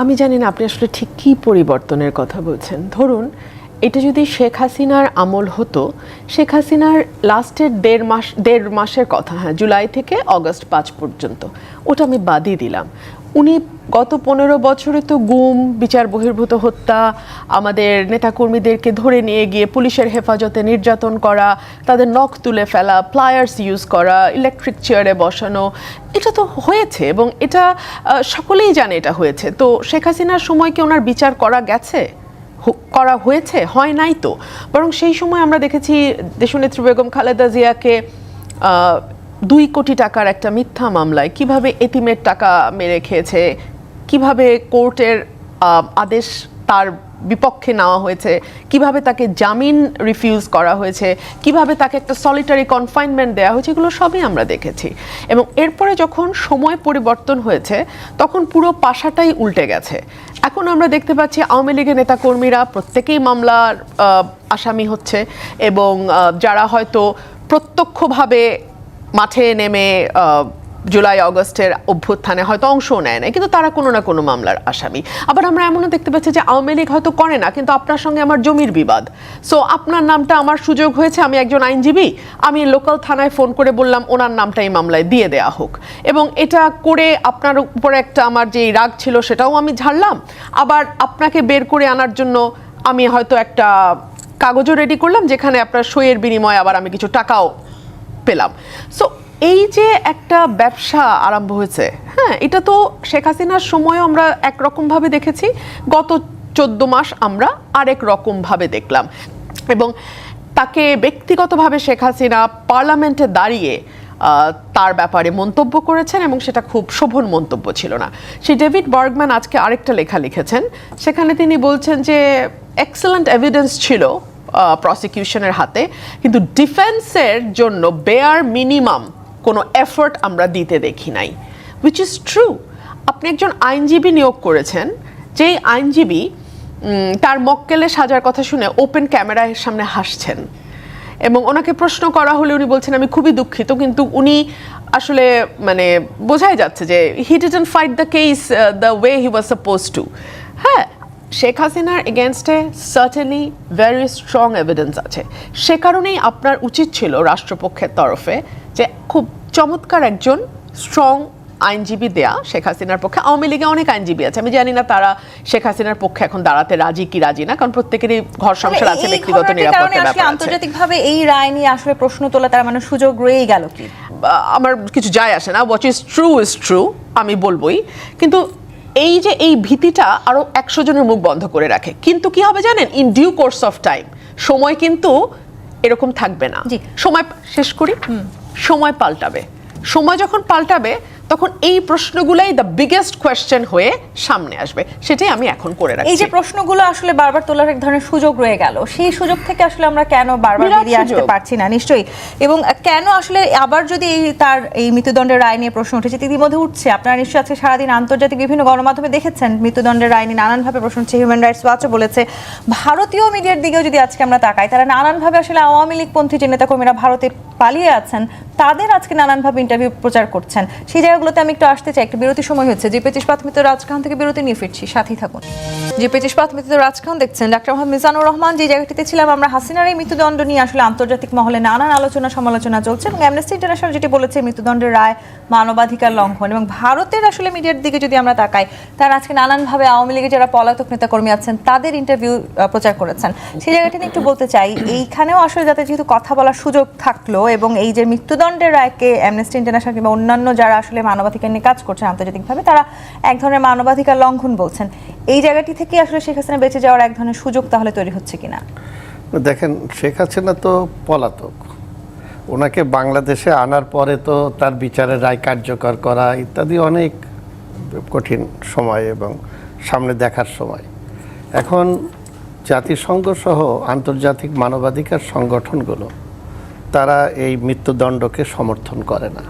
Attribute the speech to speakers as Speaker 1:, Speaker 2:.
Speaker 1: আমি জানি না আপনি আসলে ঠিক কী পরিবর্তনের কথা বলছেন। ধরুন, এটা যদি শেখ হাসিনার আমল হতো, শেখ হাসিনার লাস্টের দেড় মাস, দেড় মাসের কথা হ্যাঁ জুলাই থেকে অগস্ট পাঁচ পর্যন্ত, ওটা আমি বাদই দিলাম। উনি গত পনেরো বছরে তো গুম, বিচার বহির্ভূত হত্যা, আমাদের নেতাকর্মীদেরকে ধরে নিয়ে গিয়ে পুলিশের হেফাজতে নির্যাতন করা, তাদের নখ তুলে ফেলা প্লায়ার্স ইউজ করা ইলেকট্রিক চেয়ারে বসানো, এটা তো হয়েছে এবং এটা সকলেই জানে এটা হয়েছে। তো শেখ হাসিনার সময় কি ওনার বিচার করা গেছে? করা হয়েছে? হয় নাই তো? বরং সেই সময় আমরা দেখেছি দেশনেত্রী বেগম খালেদা জিয়াকে দুই কোটি টাকার একটা মিথ্যা মামলায় কীভাবে এতিমের টাকা মেরে খেয়েছে, কীভাবে কোর্টের আদেশ তার বিপক্ষে নেওয়া হয়েছে, কীভাবে তাকে জামিন রিফিউজ করা হয়েছে, কীভাবে তাকে একটা সলিটারি কনফাইনমেন্ট দেওয়া হয়েছে, এগুলো সবই আমরা দেখেছি। এবং এরপরে যখন সময় পরিবর্তন হয়েছে, তখন পুরো পাশাটাই উল্টে গেছে। এখন আমরা দেখতে পাচ্ছি আওয়ামী লীগের নেতাকর্মীরা প্রত্যেকেই মামলার আসামি হচ্ছে এবং যারা হয়তো প্রত্যক্ষভাবে মাঠে নেমে জুলাই, অগস্টের অভ্যুত্থানে হয়তো অংশও নেয় না কিন্তু তারা কোনো না কোনো মামলার আসামি। আবার আমরা এমনও দেখতে পাচ্ছি যে আওয়ামী লীগ হয়তো করে না, কিন্তু আপনার সঙ্গে আমার জমির বিবাদ। সো আপনার নামটা আমার সুযোগ হয়েছে, আমি একজন আইনজীবী, আমি লোকাল থানায় ফোন করে বললাম, ওনার নামটা এই মামলায় দিয়ে দেয়া হোক। এবং এটা করে আপনার উপরে একটা আমার যে রাগ ছিল, সেটাও আমি ঝাড়লাম। আবার আপনাকে বের করে আনার জন্য আমি হয়তো একটা কাগজও রেডি করলাম, যেখানে আপনার সইয়ের বিনিময়ে আবার আমি কিছু টাকাও পেলাম। সো এই যে একটা ব্যবসা আরম্ভ হয়েছে হ্যাঁ এটা তো শেখ হাসিনার সময়ও আমরা একরকমভাবে দেখেছি। গত চোদ্দ মাস আমরা আরেক রকমভাবে দেখলাম। এবং তাকে ব্যক্তিগতভাবে শেখ হাসিনা পার্লামেন্টে দাঁড়িয়ে তার ব্যাপারে মন্তব্য করেছেন এবং সেটা খুব শোভন মন্তব্য ছিল না। সেই ডেভিড বার্গম্যান আজকে আরেকটা লেখা লিখেছেন। সেখানে তিনি বলছেন যে এক্সেলেন্ট এভিডেন্স ছিল প্রসিকিউশনের হাতে। কিন্তু ডিফেন্সের জন্য বেয়ার মিনিমাম কোনো এফোর্ট আমরা দিতে দেখি নাই উইচ ইজ ট্রু আপনি একজন আইনজীবী নিয়োগ করেছেন, যেই আইনজীবী তার মক্কেলে সাজার কথা শুনে ওপেন ক্যামেরার সামনে হাসছেন। এবং ওনাকে প্রশ্ন করা হলে উনি বলছেন, আমি খুবই দুঃখিত। কিন্তু উনি আসলে মানে বোঝাই যাচ্ছে যে he didn't fight the case the way he was suppose to হ্যাঁ শেখ হাসিনার এগেনস্টে সার্টেনলি ভেরি স্ট্রং এভিডেন্স আছে। সে কারণেই আপনার উচিত ছিল রাষ্ট্রপক্ষের তরফে যে খুব চমৎকার একজন স্ট্রং আইনজীবী দেয়া শেখ হাসিনার পক্ষে। আওয়ামী লীগে অনেক আইনজীবী আছে। আমি জানি না তারা শেখ হাসিনার পক্ষে এখন দাঁড়াতে রাজি কি রাজি না কারণ প্রত্যেকেরই ঘর সংসার আছে ব্যক্তিগত ব্যাপার
Speaker 2: আন্তর্জাতিকভাবে এই রায় নিয়ে আসলে প্রশ্ন তোলা তার মানে সুযোগ রয়েই গেল কি?
Speaker 1: আমার কিছু যায় আসে না। What is true is true আমি বলবোই। কিন্তু এই যে এই ভীতিটা আরও একশো জনের মুখ বন্ধ করে রাখে। কিন্তু কি হবে জানেন? In due course of time সময় কিন্তু এরকম থাকবে না। সময় শেষ করি। সময় পাল্টাবে। সময় যখন পাল্টাবে তখন এই প্রশ্নগুলাই দ্য বিগেস্ট কোয়েশ্চেন হয়ে সামনে আসবে। সেটাই আমি এখন করে
Speaker 2: এই যে প্রশ্নগুলো আসলে বারবার তোলার এক ধরনের সুযোগ রয়ে গেল সেই সুযোগ থেকে আসলে আমরা কেন বারবার বেরিয়ে আসতে পারছি না? নিশ্চয়ই। এবং কেন আসলে আবার যদি এই তার এই মৃত্যুদণ্ডের রায় নিয়ে প্রশ্ন উঠেছে ইতিমধ্যে উঠছে আপনারা নিশ্চয়ই আজকে সারাদিন আন্তর্জাতিক বিভিন্ন গণমাধ্যমে দেখেছেন মৃত্যুদণ্ডের রায় নিয়ে নানানভাবে প্রশ্ন উঠছে হিউম্যান রাইটস ওয়াচও বলেছে। ভারতীয় মিডিয়ার দিকেও যদি আজকে আমরা তাকাই তারা নানানভাবে আসলে আওয়ামী লীগপন্থী যে নেতাকর্মীরা ভারতে পালিয়ে আছেন তাদের আজকে নানানভাবে ইন্টারভিউ প্রচার করছেন। সেই জায়গাগুলোতে আমি একটু আসতে চাই, একটা বিরতি সময় হচ্ছে। যে পেচিস প্রাথমিক রাজখান থেকে বিরতি নিয়ে ফিরছি, সাথেই থাকুন। যে পেচিস প্রাথমিক রাজখান দেখছেন ডাক্তার মোহাম্মদ মিজানুর রহমান, যে জায়গাটিতে ছিলাম আমরা, হাসিনার এই মৃত্যুদণ্ড নিয়ে আসলে আন্তর্জাতিক মহলে নানান আলোচনা সমালোচনা চলছে এবং অ্যামনেস্টি ইন্টারন্যাশনাল যেটি বলেছে, মৃত্যুদণ্ডের রায় মানবাধিকার লঙ্ঘন এবং ভারতের আসলে মিডিয়ার দিকে যদি আমরা তাকাই, তারা আজকে নানানভাবে আওয়ামী লীগের যারা পলাতক নেতাকর্মী আছেন, তাদের ইন্টারভিউ প্রচার করেছেন। সেই জায়গাটি নিয়ে একটু বলতে চাই, এইখানেও আসলে যাতে যেহেতু কথা বলার সুযোগ থাকল এবং এই যে মৃত্যুদণ্ডের রায়কে অ্যামনেস্টি ইন্টারন্যাশনাল কিংবা অন্যান্য যারা আসলে মানবাধিকার নিয়ে কাজ করছেন আন্তর্জাতিকভাবে, তারা এক ধরনের মানবাধিকার লঙ্ঘন বলছেন। এই জায়গাটি থেকে আসলে শেখ হাসিনা বেঁচে যাওয়ার এক ধরনের সুযোগ তাহলে তৈরি হচ্ছে কিনা?
Speaker 3: দেখেন, শেখ হাসিনা তো পলাতক। ওনাকে বাংলাদেশে আনার পরে তো তার বিচারের রায় কার্যকর করা ইত্যাদি অনেক কঠিন সময় এবং সামনে দেখার সময়। এখন জাতিসংঘ সহ আন্তর্জাতিক মানবাধিকার সংগঠনগুলো তারা এই মৃত্যুদণ্ডকে সমর্থন করে না।